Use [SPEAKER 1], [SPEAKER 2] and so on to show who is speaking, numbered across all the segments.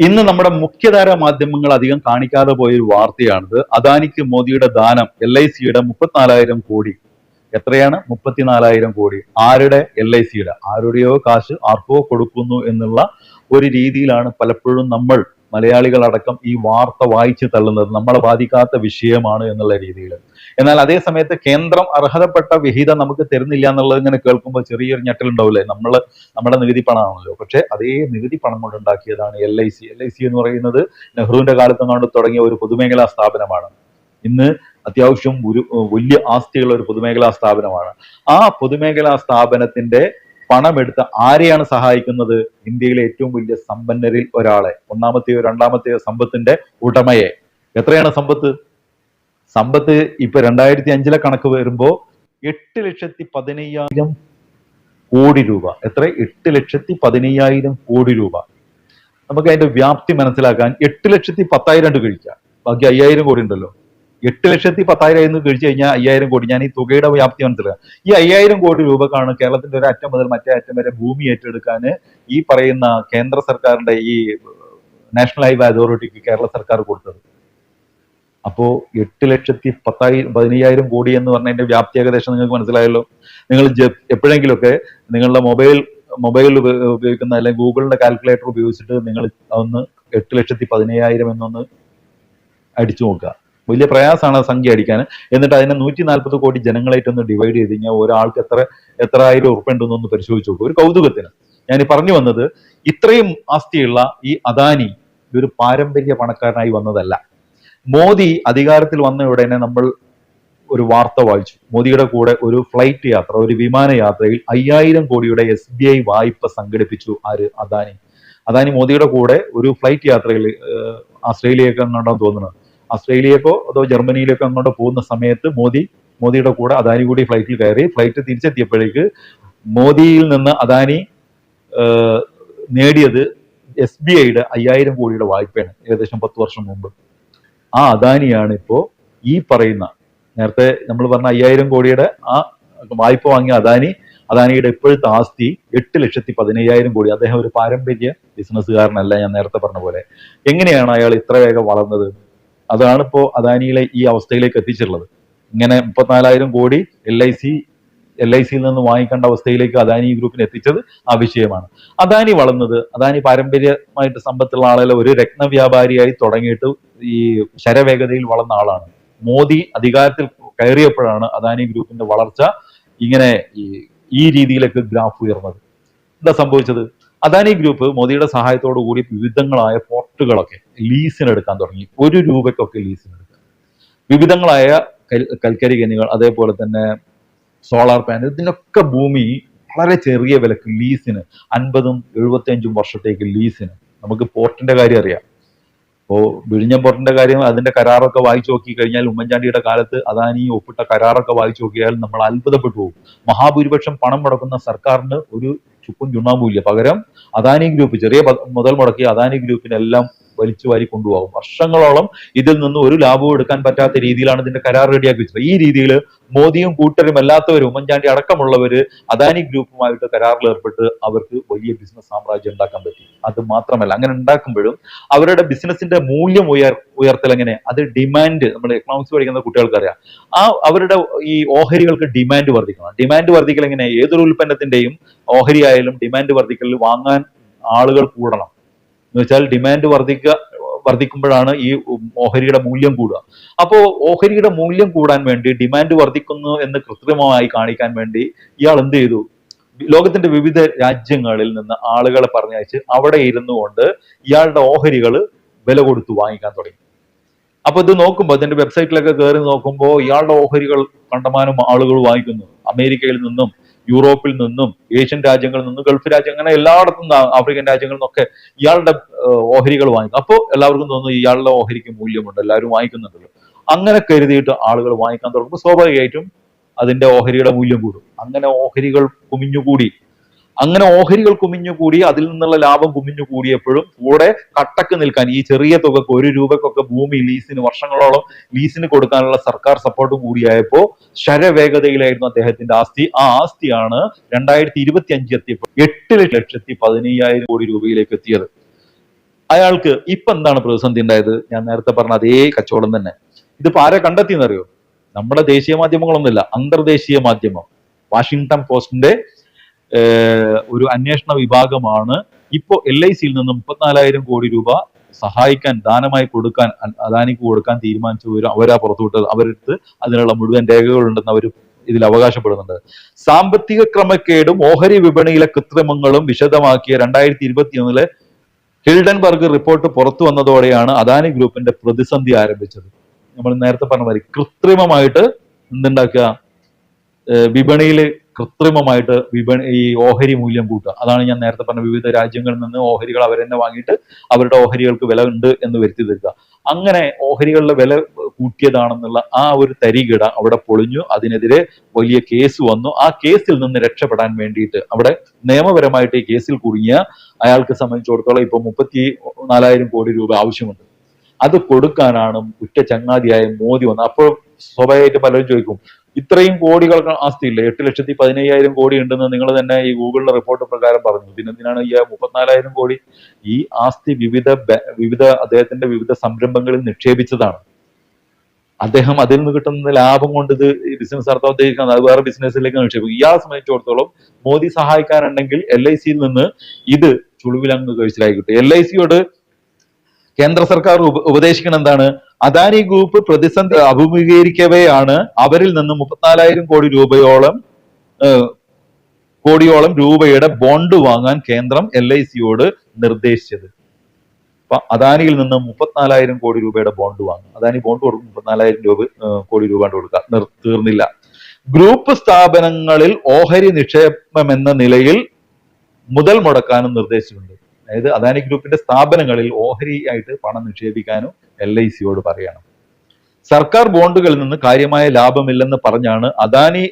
[SPEAKER 1] ഇന്ന് നമ്മുടെ മുഖ്യധാര മാധ്യമങ്ങൾ അധികം കാണിക്കാതെ പോയ ഒരു വാർത്തയാണിത്. അദാനിക്ക് മോദിയുടെ ദാനം എൽ ഐ സിയുടെ മുപ്പത്തിനാലായിരം കോടി. എത്രയാണ്? മുപ്പത്തിനാലായിരം കോടി. ആരുടെ എൽ ഐ സിയുടെ? ആരുടെയോ കാശ് ആർക്കോ കൊടുക്കുന്നു എന്നുള്ള ഒരു രീതിയിലാണ് പലപ്പോഴും നമ്മൾ മലയാളികളടക്കം ഈ വാർത്ത വായിച്ചു തള്ളുന്നത് നമ്മളെ ബാധിക്കാത്ത വിഷയമാണ് എന്നുള്ള രീതിയിൽ. എന്നാൽ അതേ സമയത്ത് കേന്ദ്രം അർഹതപ്പെട്ട വിഹിതം നമുക്ക് തരുന്നില്ല എന്നുള്ളത് ഇങ്ങനെ കേൾക്കുമ്പോൾ ചെറിയൊരു ഞെട്ടലുണ്ടാവില്ലേ? നമ്മൾ നമ്മുടെ നികുതി പണമാണല്ലോ. പക്ഷേ അതേ നികുതി പണം കൊണ്ടുണ്ടാക്കിയതാണ് L I C L I C എന്ന് പറയുന്നത് നെഹ്റുവിന്റെ കൊണ്ട് തുടങ്ങിയ ഒരു പൊതുമേഖലാ സ്ഥാപനമാണ്. ഇന്ന് അത്യാവശ്യം ഒരു വലിയ ആസ്തികളുള്ള ഒരു പൊതുമേഖലാ സ്ഥാപനമാണ്. ആ പൊതുമേഖലാ സ്ഥാപനത്തിന്റെ പണമെടുത്ത് ആരെയാണ് സഹായിക്കുന്നത്? ഇന്ത്യയിലെ ഏറ്റവും വലിയ സമ്പന്നരിൽ ഒരാളെ ഒന്നാമത്തെയോ രണ്ടാമത്തെയോ സമ്പത്തിന്റെ ഉടമയെ. എത്രയാണ് സമ്പത്ത്? സമ്പത്ത് ഇപ്പൊ രണ്ടായിരത്തി അഞ്ചിലെ കണക്ക് വരുമ്പോ എട്ട് ലക്ഷത്തി പതിനയ്യായിരം കോടി രൂപ. എത്ര? എട്ട് ലക്ഷത്തി പതിനയ്യായിരം കോടി രൂപ. നമുക്ക് അതിന്റെ വ്യാപ്തി മനസ്സിലാക്കാൻ എട്ട് ലക്ഷത്തി പത്തായിരം കഴിക്കാം. ബാക്കി അയ്യായിരം കോടി ഉണ്ടല്ലോ. എട്ട് ലക്ഷത്തി പത്തായിരം എന്ന് കഴിച്ചു കഴിഞ്ഞാൽ അയ്യായിരം കോടി. ഞാൻ ഈ തുകയുടെ വ്യാപ്തി മനസ്സിലാക്കുക ഈ അയ്യായിരം കോടി രൂപക്കാണ് കേരളത്തിന്റെ ഒരു അറ്റം മുതൽ മറ്റേ അറ്റം വരെ ഭൂമി ഏറ്റെടുക്കാൻ ഈ പറയുന്ന കേന്ദ്ര സർക്കാരിന്റെ ഈ നാഷണൽ ഹൈവേ അതോറിറ്റിക്ക് കേരള സർക്കാർ കൊടുത്തത്. അപ്പോ എട്ട് ലക്ഷത്തി പത്തായിരം പതിനയ്യായിരം കോടി എന്ന് പറഞ്ഞതിന്റെ വ്യാപ്തി ഏകദേശം നിങ്ങൾക്ക് മനസ്സിലായല്ലോ. നിങ്ങൾ എപ്പോഴെങ്കിലുമൊക്കെ നിങ്ങളുടെ മൊബൈൽ മൊബൈൽ ഉപയോഗിക്കുന്ന അല്ലെങ്കിൽ ഗൂഗിളിന്റെ കാൽക്കുലേറ്റർ ഉപയോഗിച്ചിട്ട് നിങ്ങൾ ഒന്ന് എട്ട് ലക്ഷത്തി പതിനയ്യായിരം എന്നൊന്ന് അടിച്ചു നോക്കുക. വലിയ പ്രയാസമാണ് സംഖ്യ അടിക്കാൻ. എന്നിട്ട് അതിനെ നൂറ്റി നാൽപ്പത് കോടി ജനങ്ങളായിട്ടൊന്ന് ഡിവൈഡ് ചെയ്ത് കഴിഞ്ഞാൽ ഒരാൾക്ക് എത്ര എത്ര ആയിരം ഉറുപ്പ ഉണ്ടെന്നൊന്ന് പരിശോധിച്ച് നോക്കും. ഒരു കൗതുകത്തിന്. ഞാൻ പറഞ്ഞു വന്നത് ഇത്രയും ആസ്തിയുള്ള ഈ അദാനി ഒരു പാരമ്പര്യ പണക്കാരനായി വന്നതല്ല. മോദി അധികാരത്തിൽ വന്ന ഉടനെ നമ്മൾ ഒരു വാർത്ത വായിച്ചു. മോദിയുടെ കൂടെ ഒരു ഫ്ലൈറ്റ് യാത്ര ഒരു വിമാന യാത്രയിൽ അയ്യായിരം കോടിയുടെ എസ് ബി ഐ വായ്പ സംഘടിപ്പിച്ചു ആര്? അദാനി. അദാനി മോദിയുടെ കൂടെ ഒരു ഫ്ലൈറ്റ് യാത്രയിൽ ഓസ്ട്രേലിയയൊക്കെ അങ്ങോട്ടാണ് തോന്നുന്നത് ആസ്ട്രേലിയക്കോ അതോ ജർമ്മനിയിലേക്കോ അങ്ങോട്ട് പോകുന്ന സമയത്ത് മോദി മോദിയുടെ കൂടെ അദാനി കൂടി ഫ്ലൈറ്റിൽ കയറി. ഫ്ലൈറ്റ് തിരിച്ചെത്തിയപ്പോഴേക്ക് മോദിയിൽ നിന്ന് അദാനി നേടിയത് എസ് ബി ഐയുടെ അയ്യായിരം കോടിയുടെ വായ്പയാണ് ഏകദേശം പത്ത് വർഷം മുമ്പ്. ആ അദാനിയാണ് ഇപ്പോ ഈ പറയുന്ന നേരത്തെ നമ്മൾ പറഞ്ഞ അയ്യായിരം കോടിയുടെ ആ വായ്പ വാങ്ങിയ അദാനി അദാനിയുടെ ഇപ്പോഴത്തെ ആസ്തി എട്ട് ലക്ഷത്തി പതിനയ്യായിരം കോടി. അദ്ദേഹം ഒരു പാരമ്പര്യ ബിസിനസ്സുകാരനല്ല ഞാൻ നേരത്തെ പറഞ്ഞ പോലെ. എങ്ങനെയാണ് അയാൾ ഇത്ര വേഗം വളർന്നത്? അതാണ് ഇപ്പോ അദാനിയിലെ ഈ അവസ്ഥയിലേക്ക് എത്തിച്ചിട്ടുള്ളത്. ഇങ്ങനെ മുപ്പത്തിനാലായിരം കോടി L I C L I സിയിൽ നിന്ന് വാങ്ങിക്കേണ്ട അവസ്ഥയിലേക്ക് അദാനി ഗ്രൂപ്പിന് എത്തിച്ചത് ആ വിഷയമാണ്. അദാനി വളർന്നത് അദാനി പാരമ്പര്യമായിട്ട് സമ്പത്തുള്ള ആളുകളെ ഒരു രത്നവ്യാപാരിയായി തുടങ്ങിയിട്ട് ഈ ശരവേഗതയിൽ വളർന്ന ആളാണ്. മോദി അധികാരത്തിൽ കയറിയപ്പോഴാണ് അദാനി ഗ്രൂപ്പിന്റെ വളർച്ച ഇങ്ങനെ ഈ രീതിയിലേക്ക് ഗ്രാഫ് ഉയർന്നത്. എന്താ സംഭവിച്ചത്? അദാനി ഗ്രൂപ്പ് മോദിയുടെ സഹായത്തോടു കൂടി വിവിധങ്ങളായ പോർട്ടുകളൊക്കെ ലീസിനെടുക്കാൻ തുടങ്ങി. ഒരു രൂപയ്ക്കൊക്കെ ലീസിനെടുക്കാൻ. വിവിധങ്ങളായ കൽക്കരി ഖനികൾ അതേപോലെ തന്നെ സോളാർ പാനൽ ഇതിനൊക്കെ ഭൂമി വളരെ ചെറിയ വിലക്ക് ലീസിന് അൻപതും എഴുപത്തിയഞ്ചും വർഷത്തേക്ക് ലീസിന്. നമുക്ക് പോർട്ടിന്റെ കാര്യം അറിയാം. ഇപ്പോ വിഴിഞ്ഞം പോർട്ടിന്റെ കാര്യം അതിന്റെ കരാറൊക്കെ വായിച്ചു നോക്കി കഴിഞ്ഞാൽ ഉമ്മൻചാണ്ടിയുടെ കാലത്ത് അദാനി ഒപ്പിട്ട കരാറൊക്കെ വായിച്ചു നോക്കിയാൽ നമ്മൾ അത്ഭുതപ്പെട്ടു പോകും. മഹാഭൂരിപക്ഷം പണം മുടക്കുന്ന സർക്കാരിന് ഒരു ചുക്കും ചുണ്ണാമ്പുമില്ല പകരം അദാനി ഗ്രൂപ്പ് ചെറിയ മുതൽ മുടക്കി അദാനി ഗ്രൂപ്പിനെല്ലാം വലിച്ചു വാരി കൊണ്ടുപോകും. വർഷങ്ങളോളം ഇതിൽ നിന്ന് ഒരു ലാഭവും എടുക്കാൻ പറ്റാത്ത രീതിയിലാണ് ഇതിന്റെ കരാർ റെഡിയാക്കി വെച്ചത്. ഈ രീതിയിൽ മോദിയും കൂട്ടരും അല്ലാത്തവരും ഉമ്മൻചാണ്ടി അടക്കമുള്ളവര് അദാനി ഗ്രൂപ്പുമായിട്ട് കരാറിൽ ഏർപ്പെട്ട് അവർക്ക് വലിയ ബിസിനസ് സാമ്രാജ്യം ഉണ്ടാക്കാൻ പറ്റി. അത് മാത്രമല്ല അങ്ങനെ ഉണ്ടാക്കുമ്പോഴും അവരുടെ ബിസിനസിന്റെ മൂല്യം ഉയർ ഉയർത്തൽ എങ്ങനെ? അത് ഡിമാൻഡ് നമ്മൾ എക്കണോമിക്സ് പഠിക്കുന്ന കുട്ടികൾക്ക് അറിയാം ആ അവരുടെ ഈ ഓഹരികൾക്ക് ഡിമാൻഡ് വർദ്ധിക്കണം. ഡിമാൻഡ് വർദ്ധിക്കൽ എങ്ങനെ? ഏതൊരു ഉൽപ്പന്നത്തിന്റെയും ഓഹരി ആയാലും ഡിമാൻഡ് വർദ്ധിക്കലിൽ വാങ്ങാൻ ആളുകൾ കൂടണം. വെച്ചാൽ ഡിമാൻഡ് വർദ്ധിക്കുക വർദ്ധിക്കുമ്പോഴാണ് ഈ ഓഹരിയുടെ മൂല്യം കൂടുക. അപ്പോൾ ഓഹരിയുടെ മൂല്യം കൂടാൻ വേണ്ടി ഡിമാൻഡ് വർദ്ധിക്കുന്നു എന്ന് കൃത്രിമമായി കാണിക്കാൻ വേണ്ടി ഇയാൾ എന്ത് ചെയ്തു? ലോകത്തിന്റെ വിവിധ രാജ്യങ്ങളിൽ നിന്ന് ആളുകളെ പറഞ്ഞയച്ച് അവിടെ ഇരുന്നു കൊണ്ട് ഇയാളുടെ ഓഹരികൾ വില കൊടുത്ത് വാങ്ങിക്കാൻ തുടങ്ങി. അപ്പൊ ഇത് നോക്കുമ്പോൾ അതിന്റെ വെബ്സൈറ്റിലൊക്കെ കയറി നോക്കുമ്പോൾ ഇയാളുടെ ഓഹരികൾ കണ്ടമാനം ആളുകൾ വാങ്ങിക്കുന്നു. അമേരിക്കയിൽ നിന്നും യൂറോപ്പിൽ നിന്നും ഏഷ്യൻ രാജ്യങ്ങളിൽ നിന്നും ഗൾഫ് രാജ്യം അങ്ങനെ എല്ലായിടത്തും ആഫ്രിക്കൻ രാജ്യങ്ങളിൽ നിന്നൊക്കെ ഇയാളുടെ ഓഹരികൾ വാങ്ങിക്കും അപ്പോൾ എല്ലാവർക്കും തോന്നുന്നു ഇയാളുടെ ഓഹരിക്ക് മൂല്യമുണ്ട്. എല്ലാവരും വാങ്ങിക്കുന്നുണ്ടല്ലോ. അങ്ങനെ കരുതിയിട്ട് ആളുകൾ വാങ്ങിക്കാൻ തുടങ്ങുമ്പോൾ സ്വാഭാവികമായിട്ടും അതിന്റെ ഓഹരിയുടെ മൂല്യം കൂടും. അങ്ങനെ ഓഹരികൾ കുമിഞ്ഞുകൂടി. അങ്ങനെ ഓഹരികൾ കുമിഞ്ഞുകൂടി അതിൽ നിന്നുള്ള ലാഭം കുമിഞ്ഞു കൂടിയപ്പോഴും കൂടെ കട്ടക്ക് നിൽക്കാൻ ഈ ചെറിയ തുകക്ക് ഒരു രൂപക്കൊക്കെ ഭൂമി ലീസിന് വർഷങ്ങളോളം ലീസിന് കൊടുക്കാനുള്ള സർക്കാർ സപ്പോർട്ടും കൂടിയായപ്പോ ശരവേഗതയിലായിരുന്നു അദ്ദേഹത്തിന്റെ ആസ്തി. ആ ആസ്തിയാണ് രണ്ടായിരത്തി ഇരുപത്തി അഞ്ച് എത്തിയപ്പോൾ എട്ട് ലക്ഷത്തി പതിനയ്യായിരം കോടി രൂപയിലേക്ക് എത്തിയത്. അയാൾക്ക് ഇപ്പൊ എന്താണ് പ്രതിസന്ധി ഉണ്ടായത്? ഞാൻ നേരത്തെ പറഞ്ഞ അതേ കച്ചവടം തന്നെ. ഇതിപ്പോ ആരെ കണ്ടെത്തിയെന്നറിയോ? നമ്മുടെ ദേശീയ മാധ്യമങ്ങളൊന്നുമില്ല അന്തർദേശീയ മാധ്യമം. വാഷിങ്ടൺ പോസ്റ്റിന്റെ ഒരു അന്വേഷണ വിഭാഗമാണ്. ഇപ്പോ എൽ ഐ സിയിൽ നിന്ന് മുപ്പത്തിനാലായിരം കോടി രൂപ സഹായിക്കാൻ ദാനമായി കൊടുക്കാൻ അദാനിക്ക് കൊടുക്കാൻ വരും അവരാ പുറത്തുവിട്ടത്. അവരെടുത്ത് അതിനുള്ള മുഴുവൻ രേഖകളുണ്ടെന്ന് അവർ ഇതിൽ അവകാശപ്പെടുന്നുണ്ട്. സാമ്പത്തിക ക്രമക്കേടും ഓഹരി വിപണിയിലെ കൃത്രിമങ്ങളും വിശദമാക്കിയ രണ്ടായിരത്തി ഇരുപത്തിയൊന്നിലെ ഹിൽഡൻബർഗ് റിപ്പോർട്ട് പുറത്തു വന്നതോടെയാണ് അദാനി ഗ്രൂപ്പിന്റെ പ്രതിസന്ധി ആരംഭിച്ചത്. നമ്മൾ നേരത്തെ പറഞ്ഞ മാതിരി കൃത്രിമമായിട്ട് എന്തുണ്ടാക്കുക? വിപണിയിൽ കൃത്രിമമായിട്ട് വിപണി ഈ ഓഹരി മൂല്യം കൂട്ടുക. അതാണ് ഞാൻ നേരത്തെ പറഞ്ഞ വിവിധ രാജ്യങ്ങളിൽ നിന്ന് ഓഹരികൾ അവർ തന്നെ വാങ്ങിയിട്ട് അവരുടെ ഓഹരികൾക്ക് വില ഉണ്ട് എന്ന് വരുത്തി തീർക്കുക. അങ്ങനെ ഓഹരികളുടെ വില കൂട്ടിയതാണെന്നുള്ള ആ ഒരു തരികിട അവിടെ പൊളിഞ്ഞു. അതിനെതിരെ വലിയ കേസ് വന്നു. ആ കേസിൽ നിന്ന് രക്ഷപ്പെടാൻ വേണ്ടിയിട്ട് അവിടെ നിയമപരമായിട്ട് ഈ കേസിൽ കുടുങ്ങിയ അയാൾക്ക് സംബന്ധിച്ചിടത്തോളം ഇപ്പൊ മുപ്പത്തി നാലായിരം കോടി രൂപ ആവശ്യമുണ്ട്. അത് കൊടുക്കാനാണ് ഉറ്റ ചങ്ങാതിയായ മോദി വന്നത്. അപ്പോൾ സ്വാഭാവികമായിട്ട് പലരും ചോദിക്കും ഇത്രയും കോടികൾ ആസ്തിയില്ല. എട്ട് ലക്ഷത്തി പതിനയ്യായിരം കോടി ഉണ്ടെന്ന് നിങ്ങൾ തന്നെ ഈ ഗൂഗിളിലെ റിപ്പോർട്ട് പ്രകാരം പറഞ്ഞു. പിന്നെ എന്തിനാണ് ഈ മുപ്പത്തിനാലായിരം കോടി? ഈ ആസ്തി വിവിധ വിവിധ അദ്ദേഹത്തിന്റെ വിവിധ സംരംഭങ്ങളിൽ നിക്ഷേപിച്ചതാണ്. അദ്ദേഹം അതിൽ നിന്ന് കിട്ടുന്ന ലാഭം കൊണ്ട് ഇത് ബിസിനസ് നടത്താൻ ഉദ്ദേശിക്കുന്നത് അത് വേറെ ബിസിനസ്സിലേക്ക് നിക്ഷേപിക്കും. ഇയാളെ സംബന്ധിച്ചിടത്തോളം മോദി സഹായിക്കാനുണ്ടെങ്കിൽ എൽ ഐ സിയിൽ നിന്ന് ഇത് ചുളിവിലങ്ങ് കഴിച്ചിലായി കിട്ടും എൽ ഐ സിയോട് കേന്ദ്ര സർക്കാർ ഉപദേശിക്കണം എന്താണ്? അദാനി ഗ്രൂപ്പ് പ്രതിസന്ധി അഭിമുഖീകരിക്കവെയാണ്. അവരിൽ നിന്ന് മുപ്പത്തിനാലായിരം കോടി രൂപയോളം കോടിയോളം രൂപയുടെ ബോണ്ട് വാങ്ങാൻ കേന്ദ്രം എൽ ഐ സിയോട് നിർദ്ദേശിച്ചത്. അപ്പൊ അദാനിയിൽ നിന്ന് മുപ്പത്തിനാലായിരം കോടി രൂപയുടെ ബോണ്ട് വാങ്ങും. അദാനി ബോണ്ട് കൊടുക്കും മുപ്പത്തിനാലായിരം രൂപ കോടി രൂപ കൊടുക്കുക തീർന്നില്ല. ഗ്രൂപ്പ് സ്ഥാപനങ്ങളിൽ ഓഹരി നിക്ഷേപം എന്ന നിലയിൽ മുതൽ മുടക്കാനും നിർദ്ദേശിച്ചിട്ടുണ്ട്. അതായത് അദാനി ഗ്രൂപ്പിന്റെ സ്ഥാപനങ്ങളിൽ ഓഹരി ആയിട്ട് പണം നിക്ഷേപിക്കാനും എൽ ഐ സിയോട് പറയണം. സർക്കാർ ബോണ്ടുകളിൽ നിന്ന് കാര്യമായ ലാഭമില്ലെന്ന് പറഞ്ഞാണ് അദാനി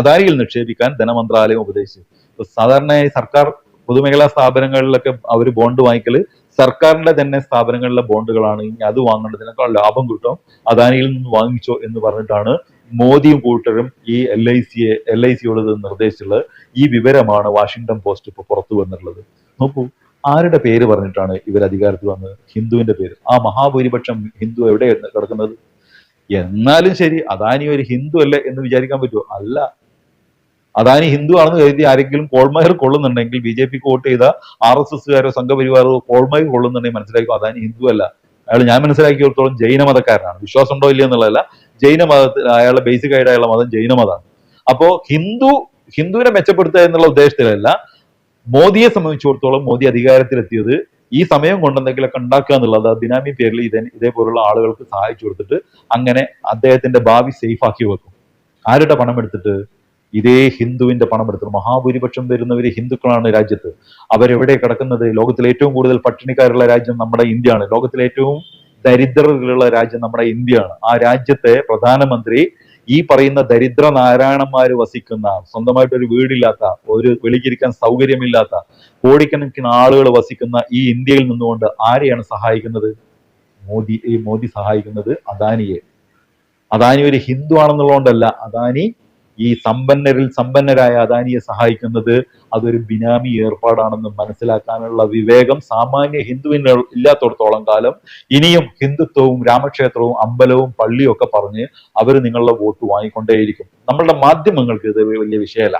[SPEAKER 1] അദാനിയിൽ നിക്ഷേപിക്കാൻ ധനമന്ത്രാലയം ഉപദേശിച്ചത്. സാധാരണയായി സർക്കാർ പൊതുമേഖലാ സ്ഥാപനങ്ങളിലൊക്കെ അവർ ബോണ്ട് വാങ്ങിക്കൽ സർക്കാരിന്റെ തന്നെ സ്ഥാപനങ്ങളിലെ ബോണ്ടുകളാണ്. ഇനി അത് വാങ്ങേണ്ടതിനേക്കാൾ ലാഭം കിട്ടും അദാനിയിൽ നിന്ന് വാങ്ങിച്ചോ എന്ന് പറഞ്ഞിട്ടാണ് മോദിയും കൂട്ടരും ഈ എൽ ഐ സിയെ എൽ ഐ സിയോട് നിർദ്ദേശിച്ചുള്ളത് ഈ വിവരമാണ് വാഷിംഗ്ടൺ പോസ്റ്റ് ഇപ്പൊ പുറത്തു വന്നിട്ടുള്ളത്. നോക്കൂ ആരുടെ പേര് പറഞ്ഞിട്ടാണ് ഇവർ അധികാരത്തിൽ വന്നത്? ഹിന്ദുവിന്റെ പേര്. ആ മഹാഭൂരിപക്ഷം ഹിന്ദു എവിടെ കിടക്കുന്നത്? എന്നാലും ശരി അദാനി ഒരു ഹിന്ദു അല്ലേ എന്ന് വിചാരിക്കാൻ പറ്റുമോ? അല്ല. അദാനി ഹിന്ദു ആണെന്ന് കരുതി ആരെങ്കിലും കോൾമയർ കൊള്ളുന്നുണ്ടെങ്കിൽ ബി ജെ പിക്ക് വോട്ട് ചെയ്ത ആർ എസ് എസ്സുകാരോ സംഘപരിവാറോ കോൾമയർ കൊള്ളുന്നുണ്ടെങ്കിൽ മനസ്സിലാക്കും അദാനി ഹിന്ദു അല്ല. അയാൾ ഞാൻ മനസ്സിലാക്കിയിടത്തോളം ജൈന മതക്കാരനാണ്. വിശ്വാസം ഉണ്ടോ ഇല്ല എന്നുള്ളതല്ല. ജൈന മതത്തിൽ അയാളുടെ ബേസിക് ആയിട്ട് അയാളുടെ മതം ജൈന മതമാണ്. അപ്പോ ഹിന്ദു ഹിന്ദുവിനെ മെച്ചപ്പെടുത്തുക എന്നുള്ള ഉദ്ദേശത്തിലല്ല മോദിയെ സംബന്ധിച്ചിടത്തോളം മോദി അധികാരത്തിലെത്തിയത് ഈ സമയം കൊണ്ടെന്തെങ്കിലുമൊക്കെ ഉണ്ടാക്കുക എന്നുള്ളത് ബിനാമി പേരിൽ ഇതേ ഇതേപോലുള്ള ആളുകൾക്ക് സഹായിച്ചു കൊടുത്തിട്ട് അങ്ങനെ അദ്ദേഹത്തിന്റെ ഭാവി സേഫ് ആക്കി വെക്കും. ആരുടെ പണം എടുത്തിട്ട്? ഇതേ ഹിന്ദുവിന്റെ പണം എടുത്തിട്ട്. മഹാഭൂരിപക്ഷം വരുന്നവര് ഹിന്ദുക്കളാണ് രാജ്യത്ത്. അവരെവിടെ കിടക്കുന്നത്? ലോകത്തിലെ ഏറ്റവും കൂടുതൽ പട്ടിണിക്കാരുള്ള രാജ്യം നമ്മുടെ ഇന്ത്യയാണ്. ലോകത്തിലെ ഏറ്റവും ദരിദ്രരുള്ള രാജ്യം നമ്മുടെ ഇന്ത്യയാണ്. ആ രാജ്യത്തെ പ്രധാനമന്ത്രി ഈ പറയുന്ന ദരിദ്ര നാരായണന്മാര് വസിക്കുന്ന സ്വന്തമായിട്ട് ഒരു വീടില്ലാത്ത ഒരു വെളിക്കിരിക്കാൻ സൗകര്യമില്ലാത്ത കോടിക്കണക്കിന് ആളുകൾ വസിക്കുന്ന ഈ ഇന്ത്യയിൽ നിന്നുകൊണ്ട് ആരെയാണ് സഹായിക്കുന്നത്? മോദി ഈ മോദി സഹായിക്കുന്നത് അദാനിയെ. അദാനി ഒരു ഹിന്ദു ആണെന്നുള്ളതുകൊണ്ടല്ല അദാനി ഈ സമ്പന്നരിൽ സമ്പന്നരായ അദാനിയെ സഹായിക്കുന്നത് അതൊരു ബിനാമി ഏർപ്പാടാണെന്ന് മനസ്സിലാക്കാനുള്ള വിവേകം സാമാന്യ ഹിന്ദുവിന് ഇല്ലാത്തടത്തോളം കാലം ഇനിയും ഹിന്ദുത്വവും രാമക്ഷേത്രവും അമ്പലവും പള്ളിയും ഒക്കെ പറഞ്ഞ് അവർ നിങ്ങളുടെ വോട്ട് വാങ്ങിക്കൊണ്ടേയിരിക്കും. നമ്മളുടെ മാധ്യമങ്ങൾക്ക് ഇത് വലിയ വിഷയമല്ല.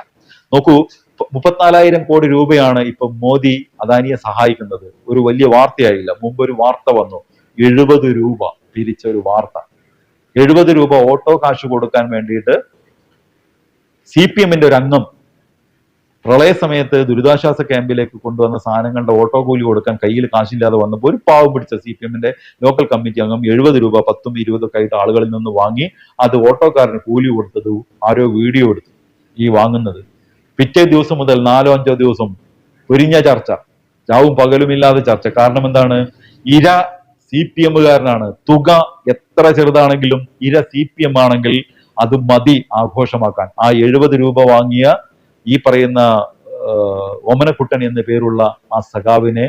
[SPEAKER 1] നോക്കൂ മുപ്പത്തിനാലായിരം കോടി രൂപയാണ് ഇപ്പൊ മോദി അദാനിയെ സഹായിക്കുന്നത്. ഒരു വലിയ വാർത്തയായില്ല. മുമ്പ് ഒരു വാർത്ത വന്നു. എഴുപത് രൂപ പിരിച്ച ഒരു വാർത്ത. എഴുപത് രൂപ ഓട്ടോ കാശ് കൊടുക്കാൻ വേണ്ടിയിട്ട് സി പി എമ്മിന്റെ ഒരു അംഗം പ്രളയ സമയത്ത് ദുരിതാശ്വാസ ക്യാമ്പിലേക്ക് കൊണ്ടുവന്ന സാധനങ്ങളുടെ ഓട്ടോ കൂലി കൊടുക്കാൻ കയ്യിൽ കാശില്ലാതെ വന്നപ്പോൾ ഒരു പാവം പിടിച്ച സി പി എമ്മിന്റെ ലോക്കൽ കമ്മിറ്റി അംഗം എഴുപത് രൂപ പത്തും ഇരുപതും ആയിട്ട് ആളുകളിൽ നിന്ന് വാങ്ങി അത് ഓട്ടോക്കാരന് കൂലി കൊടുത്തത് ആരോ വീഡിയോ എടുത്തു ഈ വാങ്ങുന്നത്. പിറ്റേ ദിവസം മുതൽ നാലോ അഞ്ചോ ദിവസം പൊരിഞ്ഞ ചർച്ച. ചാവും പകലും ഇല്ലാതെ ചർച്ച. കാരണം എന്താണ്? ഇര സി പി എമ്മുകാരനാണ്. തുക എത്ര ചെറുതാണെങ്കിലും ഇര സി പി എം ആണെങ്കിൽ അത് മതി ആഘോഷമാക്കാൻ. ആ എഴുപത് രൂപ വാങ്ങിയ ഈ പറയുന്ന ഓമനക്കുട്ടൻ എന്ന പേരുള്ള ആ സഖാവിനെ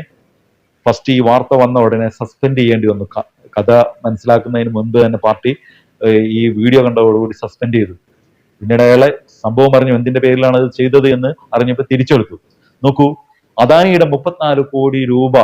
[SPEAKER 1] ഫസ്റ്റ് ഈ വാർത്ത വന്ന ഉടനെ സസ്പെൻഡ് ചെയ്യേണ്ടി വന്നു. കഥ മനസ്സിലാക്കുന്നതിന് മുൻപ് തന്നെ പാർട്ടി ഈ വീഡിയോ കണ്ടതോടുകൂടി സസ്പെൻഡ് ചെയ്തു. പിന്നീട് അയാളെ സംഭവം അറിഞ്ഞു. എന്തിന്റെ പേരിലാണ് അത് ചെയ്തത് എന്ന് അറിഞ്ഞപ്പോൾ തിരിച്ചെടുത്തു. നോക്കൂ അദാനിയുടെ മുപ്പത്തിനാല് കോടി രൂപ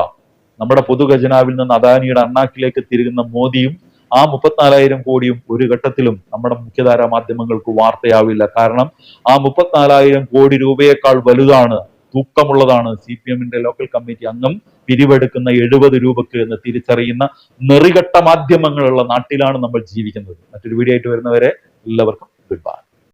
[SPEAKER 1] നമ്മുടെ പൊതുഖജനാവിൽ നിന്ന് അദാനിയുടെ അണ്ണാക്കിലേക്ക് തിരുകുന്ന മോദിയും ആ മുപ്പത്തിനാലായിരം കോടിയും ഒരു ഘട്ടത്തിലും നമ്മുടെ മുഖ്യധാരാ മാധ്യമങ്ങൾക്ക് വാർത്തയാവില്ല. കാരണം ആ മുപ്പത്തിനാലായിരം കോടി രൂപയേക്കാൾ വലുതാണ് തൂക്കമുള്ളതാണ് സി പി എമ്മിന്റെ ലോക്കൽ കമ്മിറ്റി അംഗം പിരിവെടുക്കുന്ന എഴുപത് രൂപക്ക് എന്ന് തിരിച്ചറിയുന്ന നെറികെട്ട മാധ്യമങ്ങളുള്ള നാട്ടിലാണ് നമ്മൾ ജീവിക്കുന്നത്. മറ്റൊരു വീഡിയോ ആയിട്ട് വരുന്നവരെ എല്ലാവർക്കും ഗുഡ് ബൈ